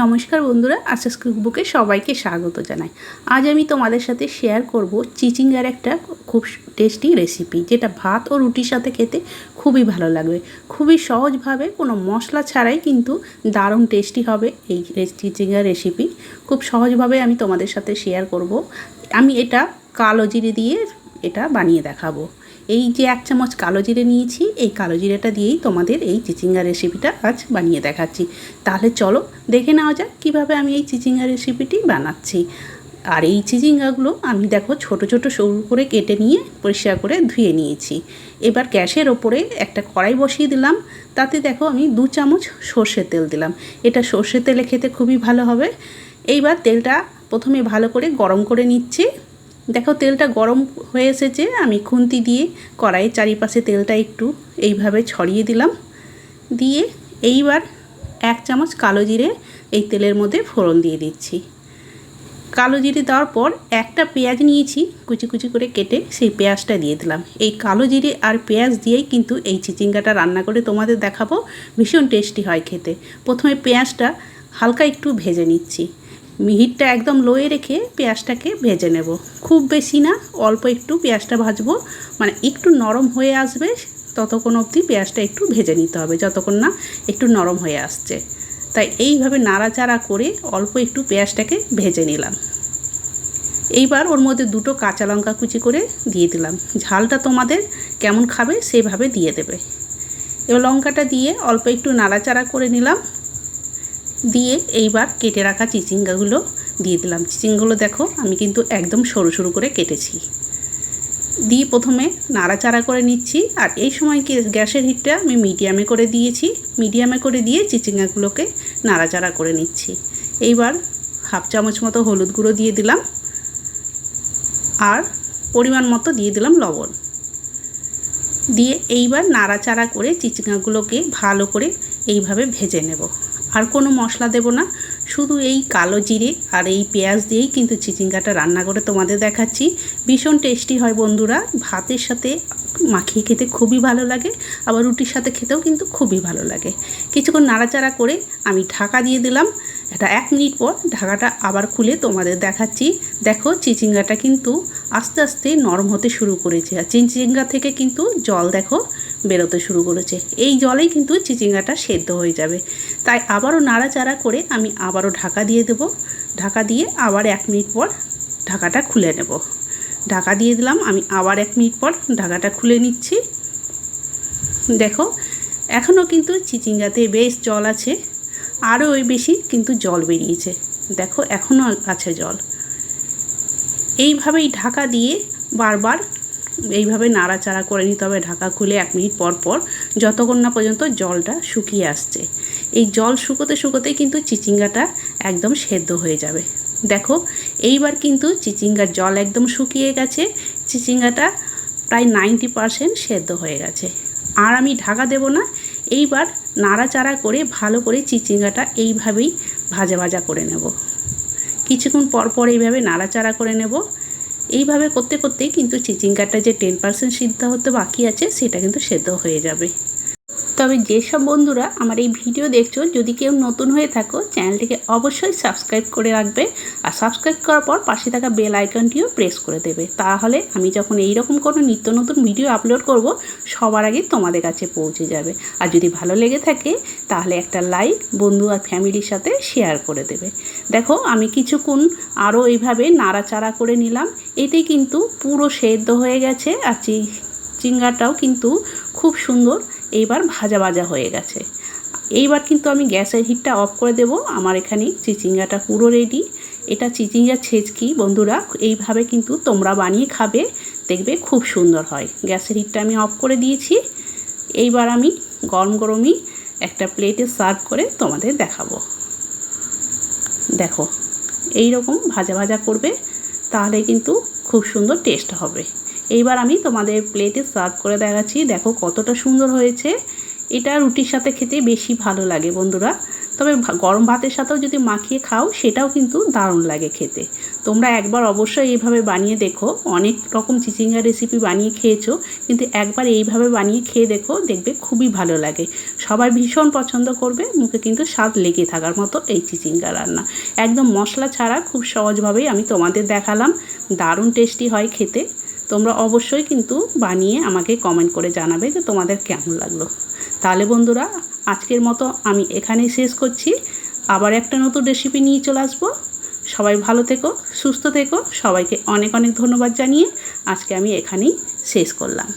নমস্কার বন্ধুরা আশাস কুকবুকে সবাইকে স্বাগত জানাই। আজ আমি তোমাদের সাথে শেয়ার করব চিচিঙ্গার একটা খুব টেস্টি রেসিপি যেটা ভাত ও রুটির সাথে খেতে খুবই ভালো লাগবে। খুবই সহজভাবে কোনো মশলা ছাড়াই কিন্তু দারুণ টেস্টি হবে এই চিচিঙ্গার রেসিপি খুব সহজভাবে আমি তোমাদের সাথে শেয়ার করব। আমি এটা কালো জিরে দিয়ে এটা বানিয়ে দেখাবো। এই যে এক চামচ কালো জিরে নিয়েছি, এই কালো জিরেটা দিয়েই তোমাদের এই চিচিঙ্গা রেসিপিটা আজ বানিয়ে দেখাচ্ছি। তাহলে চলো দেখে নেওয়া যাক কীভাবে আমি এই চিচিঙ্গা রেসিপিটি বানাচ্ছি। আর এই চিচিঙ্গাগুলো আমি দেখো ছোট ছোট, সরু করে কেটে নিয়ে পরিষ্কার করে ধুয়ে নিয়েছি। এবার গ্যাসের ওপরে একটা কড়াই বসিয়ে দিলাম। তাতে দেখো আমি দু চামচ সর্ষের তেল দিলাম। এটা সর্ষের তেলে খেতে খুবই ভালো হবে। এইবার তেলটা প্রথমে ভালো করে গরম করে নিচ্ছি। দেখো, তেলটা গরম হয়ে এসেছে, আমি খুন্তি দিয়ে কড়াইয়ের চারিপাশে তেলটা একটু এইভাবে ছড়িয়ে দিলাম। দিয়ে এইবার এক চামচ কালো জিরে এই তেলের মধ্যে ফোড়ন দিয়ে দিচ্ছি। কালো জিরে দেওয়ার পর একটা পেঁয়াজ নিয়েছি, কুচি কুচি করে কেটে সেই পেঁয়াজটা দিয়ে দিলাম। এই কালো জিরে আর পেঁয়াজ দিয়েই কিন্তু এই চিচিঙ্গাটা রান্না করে তোমাদের দেখাবো, ভীষণ টেস্টি হয় খেতে। প্রথমে পেঁয়াজটা হালকা একটু ভেজে নিচ্ছি। মিহিটটা একদম লোয়ে রেখে পেঁয়াজটাকে ভেজে নেব। খুব বেশি না, অল্প একটু পেঁয়াজটা ভাজবো। মানে একটু নরম হয়ে আসবে, ততক্ষণ অবধি পেঁয়াজটা একটু ভেজে নিতে হবে, যতক্ষণ না একটু নরম হয়ে আসছে। তাই এইভাবে নাড়াচাড়া করে অল্প একটু পেঁয়াজটাকে ভেজে নিলাম। এইবার ওর মধ্যে দুটো কাঁচা লঙ্কা কুচি করে দিয়ে দিলাম। ঝালটা তোমাদের কেমন খাবে সেভাবে দিয়ে দেবে। এবার লঙ্কাটা দিয়ে অল্প একটু নাড়াচাড়া করে নিলাম। দিয়ে এইবার কেটে রাখা চিচিঙ্গাগুলো দিয়ে দিলাম। চিচিঙ্গাগুলো দেখো, আমি কিন্তু একদম সরু সরু করে কেটেছি। দিয়ে প্রথমে নাড়াচাড়া করে নিচ্ছি, আর এই সময় গ্যাসের হিটটা আমি মিডিয়ামে করে দিয়েছি। মিডিয়ামে করে দিয়ে চিচিঙ্গাগুলোকে নাড়াচাড়া করে নিচ্ছি। এইবার হাফ চামচ মতো হলুদ গুঁড়ো দিয়ে দিলাম, আর পরিমাণ মতো দিয়ে দিলাম লবণ। দিয়ে এইবার নাড়াচাড়া করে চিচিঙ্গাগুলোকে ভালো করে এইভাবে ভেজে নেব। আর কোনো মশলা দেব না, শুধু এই কালো জিরে আর এই পেঁয়াজ দিয়েই কিন্তু চিচিঙ্গাটা রান্না করে তোমাদের দেখাচ্ছি। ভীষণ টেস্টি হয় বন্ধুরা, ভাতের সাথে মাখিয়ে খেতে খুবই ভালো লাগে, আবার রুটির সাথে খেতেও কিন্তু খুবই ভালো লাগে। কিছুক্ষণ নাড়াচাড়া করে আমি ঢাকা দিয়ে দিলাম এটা এক মিনিট পর ঢাকাটা আবার খুলে তোমাদের দেখাচ্ছি। দেখো, চিচিঙ্গাটা কিন্তু আস্তে আস্তে নরম হতে শুরু করেছে আর চিচিঙ্গা থেকে কিন্তু জল দেখো বেরোতে শুরু করেছে। এই জলেই কিন্তু চিচিঙ্গাটা সেদ্ধ হয়ে যাবে। তাই আবারও নাড়াচাড়া করে আমি আবারও ঢাকা দিয়ে দেব। ঢাকা দিয়ে আবার এক মিনিট পর ঢাকাটা খুলে নেব। ঢাকা দিয়ে দিলাম, আমি আবার এক মিনিট পর ঢাকাটা খুলে নিচ্ছি। দেখো, এখনও কিন্তু চিচিঙ্গাতে বেশ জল আছে। আরও ওই বেশি কিন্তু জল বেরিয়েছে। দেখো এখনও আছে জল। এইভাবেই ঢাকা দিয়ে বারবার এইভাবে নাড়াচাড়া করে নিতে হবে ঢাকা খুলে এক মিনিট পর পর, যতক্ষণ না পর্যন্ত জলটা শুকিয়ে আসছে। এই জল শুকোতে শুকোতেই কিন্তু চিচিঙ্গাটা একদম সেদ্ধ হয়ে যাবে। দেখো, এইবার কিন্তু চিচিঙ্গার জল একদম শুকিয়ে গেছে, চিচিঙ্গাটা প্রায় নাইনটি পারসেন্ট সেদ্ধ হয়ে গেছে। আর আমি ঢাকা দেব না এইবার নাড়াচাড়া করে ভালো করে চিচিঙ্গাটা এইভাবেই ভাজা ভাজা করে নেব। কিছুক্ষণ পর পর এইভাবে নাড়াচাড়া করে নেব। এইভাবে করতে করতেই কিন্তু চিচিঙ্গাটা যে টেন পার্সেন্ট সিদ্ধ হতে বাকি আছে, সেটা কিন্তু সেদ্ধ হয়ে যাবে। তবে যেসব বন্ধুরা আমার এই ভিডিও দেখছ, যদি কেউ নতুন হয়ে থাকো, চ্যানেলটিকে অবশ্যই সাবস্ক্রাইব করে রাখবে আর সাবস্ক্রাইব করার পর পাশে থাকা বেল আইকনটিও প্রেস করে দেবে। তাহলে আমি যখন এই রকম কোনো নিত্য নতুন ভিডিও আপলোড করব, সবার আগে তোমাদের কাছে পৌঁছে যাবে। আর যদি ভালো লেগে থাকে, তাহলে একটা লাইক বন্ধু আর ফ্যামিলির সাথে শেয়ার করে দেবে। দেখো, আমি কিছুক্ষণ আরও এইভাবে নাড়াচাড়া করে নিলাম। এতে কিন্তু পুরো সেদ্ধ হয়ে গেছে আর চিঙ্গাটাও কিন্তু খুব সুন্দর এইবার ভাজা ভাজা হয়ে গেছে। এইবার কিন্তু আমি গ্যাসের হিটটা অফ করে দেব। আমার এখানে চিচিঙ্গাটা পুরো রেডি এটা চিচিঙ্গা ছেচকি, বন্ধুরা, এইভাবে কিন্তু তোমরা বানিয়ে খাবে। দেখবে খুব সুন্দর হয়। গ্যাসের হিটটা আমি অফ করে দিয়েছি। এইবার আমি গরম গরমই একটা প্লেটে সার্ভ করে তোমাদের দেখাবো। দেখো এই রকম ভাজা ভাজা করবে, তাহলে কিন্তু খুব সুন্দর টেস্ট হবে। এইবার আমি তোমাদের প্লেটে সার্ভ করে দেখাচ্ছি। দেখো কতটা সুন্দর হয়েছে। এটা রুটির সাথে খেতে বেশি ভালো লাগে বন্ধুরা। তবে গরম ভাতের সাথেও যদি মাখিয়ে খাও, সেটাও কিন্তু দারুণ লাগে খেতে। তোমরা একবার অবশ্যই এইভাবে বানিয়ে দেখো। অনেক রকম চিচিঙ্গা রেসিপি বানিয়ে খেয়েছো, কিন্তু একবার এইভাবে বানিয়ে খেয়ে দেখো, দেখবে খুবই ভালো লাগে। সবাই ভীষণ পছন্দ করবে, মুখে কিন্তু স্বাদ লেগে থাকার মতো এই চিচিঙ্গা রান্না। একদম মশলা ছাড়া খুব সহজভাবেই আমি তোমাদের দেখালাম। দারুণ টেস্টি হয় খেতে। তোমরা অবশ্যই কিন্তু বানিয়ে আমাকে কমেন্ট করে জানাবে যে তোমাদের কেমন লাগল। তাহলে বন্ধুরা, আজকের মতো আমি এখানেই শেষ করছি। আবার একটা নতুন রেসিপি নিয়ে চলে আসব। সবাই ভালো থেকো, সুস্থ থেকো। সবাইকে অনেক অনেক ধন্যবাদ জানিয়ে আজকে আমি এখানেই শেষ করলাম।